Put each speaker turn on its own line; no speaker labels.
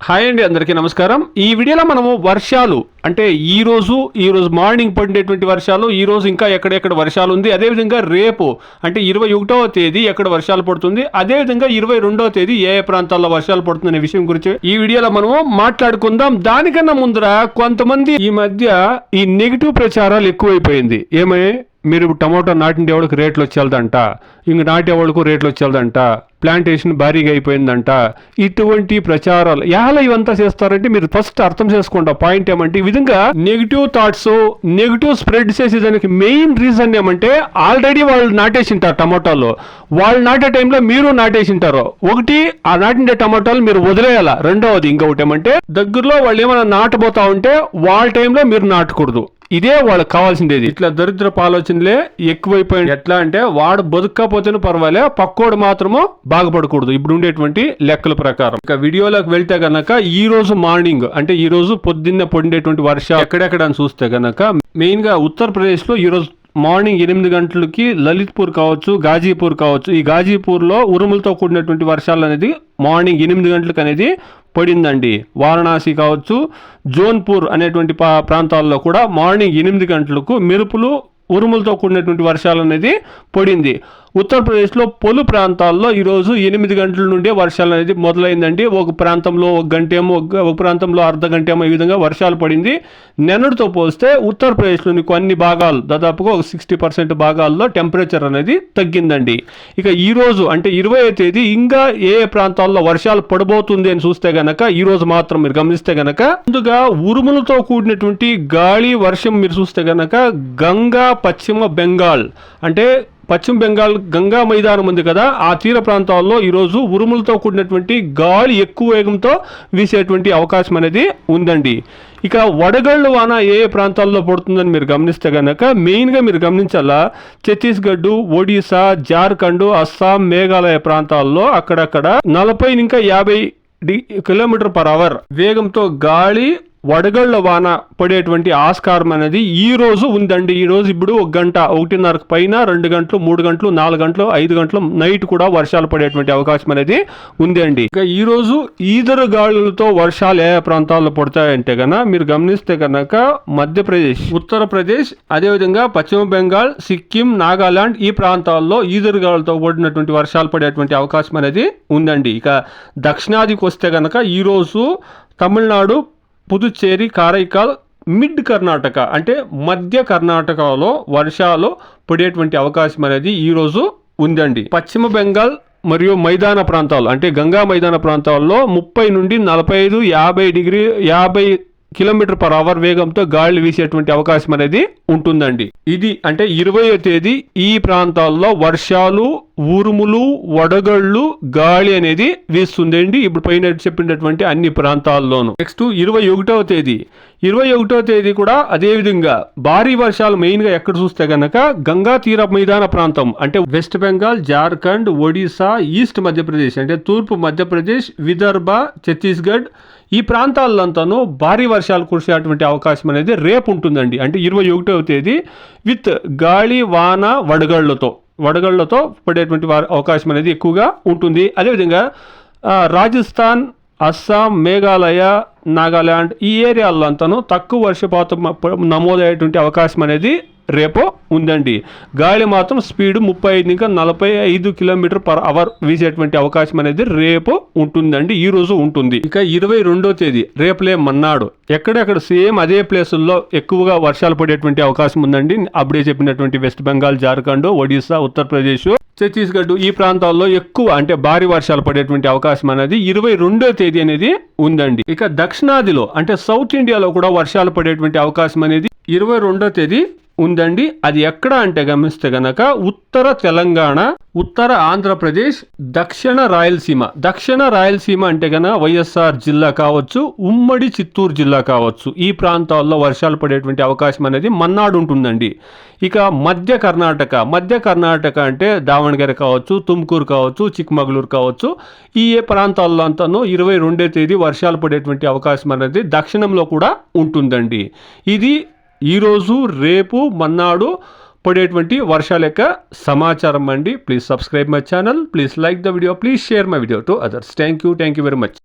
Hi అండి అందరికీ నమస్కారం. ఈ వీడియోలో మనము వర్షాలు అంటే ఈ రోజు ఈ రోజు మార్నింగ్ పడినటువంటి వర్షాలు ఈ రోజు ఇంకా ఎక్కడెక్కడ వర్షాలు ఉంది అదేవిధంగా రేపు అంటే ఇరవై ఒకటవ తేదీ ఎక్కడ వర్షాలు పడుతుంది అదేవిధంగా ఇరవై రెండవ తేదీ ఏ ఏ ప్రాంతాల్లో వర్షాలు పడుతుందనే విషయం గురించి ఈ వీడియోలో మనము మాట్లాడుకుందాం. దానికన్నా ముందర కొంతమంది ఈ మధ్య ఈ నెగిటివ్ ప్రచారాలు ఎక్కువైపోయింది. ఏమై మీరు టమాటో నాటిన ఎవరికి రేట్లు వచ్చేదంట ఇంక నాటే వాళ్ళకు రేట్లు వచ్చేదంట ప్లాంటేషన్ భారీగా అయిపోయిందంట. ఇటువంటి ప్రచారాలు ఎలా ఇవంతా చేస్తారంటే మీరు ఫస్ట్ అర్థం చేసుకోండి. పాయింట్ ఏమంటే ఈ విధంగా నెగిటివ్ థాట్స్ నెగిటివ్ స్ప్రెడ్ చేసేదానికి మెయిన్ రీజన్ ఏమంటే ఆల్రెడీ వాళ్ళు నాటేసింటారు టమాటాలు. వాళ్ళు నాటే టైంలో మీరు నాటేసింటారు. ఒకటి ఆ నాటిన టమాటాలు మీరు వదిలేయాల? రెండవది ఇంకొకటి ఏమంటే దగ్గరలో వాళ్ళు ఏమైనా నాటబోతా ఉంటే వాళ్ళ టైంలో మీరు నాటకూడదు. ఇదే వాళ్ళకి కావాల్సిందేది ఇట్లా దరిద్రపు ఆలోచనలే ఎక్కువైపోయింది ఎట్లా అంటే వాడు బతుక్కపోతేనే పర్వాలే పక్కోడు మాత్రము బాగుపడకూడదు. ఇప్పుడు ఉండేటువంటి లెక్కల ప్రకారం. ఇక వీడియోలోకి వెళ్తే గనక ఈ రోజు మార్నింగ్ అంటే ఈ రోజు పొద్దున్నే పడినటువంటి వర్షం ఎక్కడెక్కడ అని చూస్తే గనక మెయిన్గా ఉత్తరప్రదేశ్లో ఈ రోజు మార్నింగ్ ఎనిమిది గంటలకి లలిత్పూర్ కావచ్చు గాజీపూర్ కావచ్చు. ఈ గాజీపూర్లో ఉరుములతో కూడినటువంటి వర్షాలు అనేది మార్నింగ్ ఎనిమిది గంటలకు అనేది పడిందండి. వారణాసి కావచ్చు జోన్పూర్ అనేటువంటి పా- ప్రాంతాల్లో కూడా మార్నింగ్ ఎనిమిది గంటలకు మెరుపులు ఉరుములతో కూడినటువంటి వర్షాలు అనేది పడింది. ఉత్తరప్రదేశ్లో పలు ప్రాంతాల్లో ఈరోజు ఎనిమిది గంటల నుండే వర్షాలు అనేది మొదలైందండి. ఒక ప్రాంతంలో ఒక గంట ఏమో ఒక ఒక ప్రాంతంలో అర్ధ గంట ఏమో ఈ విధంగా వర్షాలు పడింది. నిన్నటితో పోలిస్తే ఉత్తరప్రదేశ్లోని కొన్ని భాగాలు దాదాపుగా ఒక సిక్స్టీ పర్సెంట్ భాగాల్లో టెంపరేచర్ అనేది తగ్గిందండి. ఇక ఈరోజు అంటే ఇరవై తేదీ ఇంకా ఏ ఏ ప్రాంతాల్లో వర్షాలు పడబోతుంది అని చూస్తే గనక ఈరోజు మాత్రం మీరు గమనిస్తే గనక ముందుగా ఉరుములతో కూడినటువంటి గాలి వర్షం మీరు చూస్తే గనక గంగా పశ్చిమ బెంగాల్ అంటే పశ్చిమ బెంగాల్ గంగా మైదానం ఉంది కదా ఆ తీర ప్రాంతాల్లో ఈరోజు ఉరుములతో కూడినటువంటి గాలి ఎక్కువ వేగంతో వీసేటువంటి అవకాశం అనేది ఉందండి. ఇక వడగళ్ళు వాన ఏ ఏ ప్రాంతాల్లో పడుతుందని మీరు గమనిస్తే కనుక మెయిన్గా మీరు గమనించాలా ఛత్తీస్గఢ్ ఒడిశా జార్ఖండ్ అస్సాం మేఘాలయ ప్రాంతాల్లో అక్కడక్కడ నలభై ఇంకా యాభై డి కిలోమీటర్ పర్ అవర్ వేగంతో గాలి వడగళ్ళ వాన పడేటువంటి ఆస్కారం అనేది ఈ రోజు ఉందండి. ఈ రోజు ఇప్పుడు ఒక గంట ఒకటిన్నరకు పైన రెండు గంటలు మూడు గంటలు నాలుగు గంటలు ఐదు గంటలు నైట్ కూడా వర్షాలు పడేటువంటి అవకాశం అనేది ఉంది అండి. ఇక ఈ రోజు ఈదరు గాలులతో వర్షాలు ఏ ఏ ప్రాంతాల్లో పడతాయంటే కనుక మీరు గమనిస్తే కనుక మధ్యప్రదేశ్ ఉత్తరప్రదేశ్ అదేవిధంగా పశ్చిమ బెంగాల్ సిక్కిం నాగాలాండ్ ఈ ప్రాంతాల్లో ఈదరు గాలులతో పడినటువంటి వర్షాలు పడేటువంటి అవకాశం అనేది ఉందండి. ఇక దక్షిణాదికి వస్తే కనుక ఈరోజు తమిళనాడు పుదుచ్చేరి కారైకాల్ మిడ్ కర్ణాటక అంటే మధ్య కర్ణాటకలో వర్షాలు పడేటువంటి అవకాశం అనేది ఈరోజు ఉందండి. పశ్చిమ బెంగాల్ మరియు మైదాన ప్రాంతాలు అంటే గంగా మైదాన ప్రాంతాల్లో ముప్పై నుండి నలభై ఐదు యాభై డిగ్రీ యాభై కిలోమీటర్ పర్ అవర్ వేగంతో గాలి వీసేటువంటి అవకాశం అనేది ఉంటుందండి. ఇది అంటే ఇరవయో తేదీ ఈ ప్రాంతాల్లో వర్షాలు ఉరుములు వడగళ్ళు గాలి అనేది వీస్తుందండి. ఇప్పుడు పైన చెప్పినటువంటి అన్ని ప్రాంతాల్లోనూ. నెక్స్ట్ ఇరవై ఒకటవ తేదీ. ఇరవై ఒకటవ తేదీ కూడా అదే విధంగా భారీ వర్షాలు మెయిన్గా ఎక్కడ చూస్తే గనక గంగా తీర మైదాన ప్రాంతం అంటే వెస్ట్ బెంగాల్ జార్ఖండ్ ఒడిశా ఈస్ట్ మధ్యప్రదేశ్ అంటే తూర్పు మధ్యప్రదేశ్ విదర్భ ఛత్తీస్గఢ్ ఈ ప్రాంతాలంతాను భారీ వర్షాలు కురిసేటువంటి అవకాశం అనేది రేపు ఉంటుందండి. అంటే ఇరవై ఒకటవ తేదీ విత్ గాలి వాన వడగళ్ళతో వడగళ్ళతో పడేటువంటి వా- అవకాశం అనేది ఎక్కువగా ఉంటుంది. అదేవిధంగా రాజస్థాన్ అస్సాం మేఘాలయ నాగాల్యాండ్ ఈ ఏరియాల్లో అంతాను తక్కువ వర్షపాతం నమోదయ్యేటువంటి అవకాశం అనేది రేపు ఉందండి. గాలి మాత్రం స్పీడ్ ముప్పై ఐదు ఇంకా నలభై ఐదు కిలోమీటర్ పర్ అవర్ వీసేటువంటి అవకాశం అనేది రేపు ఉంటుందండి. ఈ రోజు ఉంటుంది. ఇక ఇరవై రెండో తేదీ రేపులే మన్నాడు. ఎక్కడెక్కడ సేమ్ అదే ప్లేసుల్లో ఎక్కువగా వర్షాలు పడేటువంటి అవకాశం ఉందండి. అప్పుడే చెప్పినటువంటి వెస్ట్ బెంగాల్ జార్ఖండ్ ఒడిశా ఉత్తరప్రదేశ్ ఛత్తీస్గఢ్ ఈ ప్రాంతాల్లో ఎక్కువ అంటే భారీ వర్షాలు పడేటువంటి అవకాశం అనేది ఇరవై రెండో తేదీ అనేది ఉందండి. ఇక దక్షిణాదిలో అంటే సౌత్ ఇండియాలో కూడా వర్షాలు పడేటువంటి అవకాశం అనేది ఇరవై రెండో తేదీ ఉందండి. అది ఎక్కడ అంటే గమనిస్తే గనక ఉత్తర తెలంగాణ ఉత్తర ఆంధ్రప్రదేశ్ దక్షిణ రాయలసీమ. దక్షిణ రాయలసీమ అంటే గన వైఎస్ఆర్ జిల్లా కావచ్చు ఉమ్మడి చిత్తూరు జిల్లా కావచ్చు. ఈ ప్రాంతాల్లో వర్షాలు పడేటువంటి అవకాశం అనేది మన్నాడు ఉంటుందండి. ఇక మధ్య కర్ణాటక. మధ్య కర్ణాటక అంటే దావణగిరి కావచ్చు తుమ్కూరు కావచ్చు చిక్మగళూరు కావచ్చు. ఈ ఏ ప్రాంతాల్లో అంతాను ఇరవై రెండో తేదీ వర్షాలు పడేటువంటి అవకాశం అనేది దక్షిణంలో కూడా ఉంటుందండి. ఇది ఈరోజు రేపు మన్నాడు పడేటువంటి వర్షాల యొక్క సమాచారం అండి. Please subscribe my channel please like the video please share my video to others thank you thank you very much